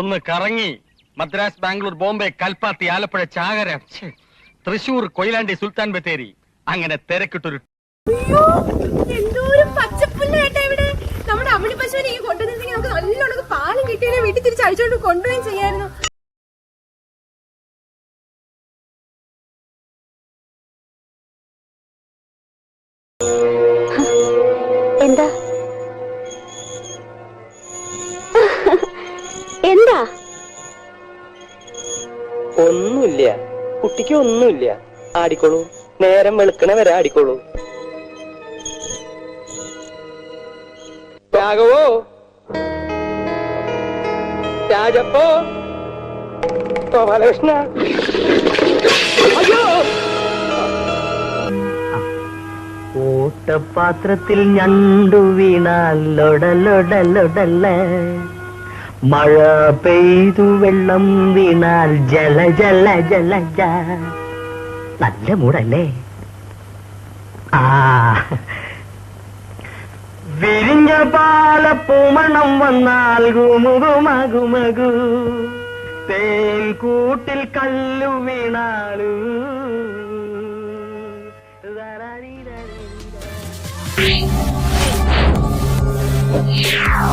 ഒന്ന് കറങ്ങി മദ്രാസ് ബാംഗ്ലൂർ ബോംബെ കൽപ്പാത്തി ആലപ്പുഴ ചാകര തൃശൂർ കൊയിലാണ്ടി സുൽത്താൻ ബത്തേരി. അങ്ങനെ തിരക്കിട്ടൊരു അയ്യോ, എന്തോരം പച്ചപ്പുല്ലായിട്ടാ ഇവിടെ. നമ്മുടെ അമ്മിണി പശുവിനെ ഈ കൊണ്ടുവന്നിരുന്നെങ്കിൽ നമുക്ക് നല്ലോണം പാലും കിട്ടിയാലേ വീട്ടിൽ തിരിച്ച് അഴിച്ചോണ്ട് കൊണ്ടുപോയും ചെയ്യായിരുന്നു. എന്താ? ഒന്നുമില്ല. കുട്ടിക്ക് ഒന്നുമില്ല. ആടിക്കോളൂ. നേരം വെളുക്കണ വരെ ആടിക്കോളൂ. രാഘവോ? രാജപ്പോ? ഗോപാലകൃഷ്ണ അയ്യോ! ഓട്ടപാത്രത്തിൽ ഞണ്ടു വീണാൽ ലൊടലൊടലൊടല്ല മഴ പെയ്തു വെള്ളം വീണാൽ ജല ജല ജല ജ. നല്ല മൂടല്ലേ? ആ. വിരിഞ്ഞ പാലപ്പൂമണം വന്നാൽ ഗുമുകുമകുമകു. തേൻ കൂട്ടിൽ കല്ലു വീണാളു. ആ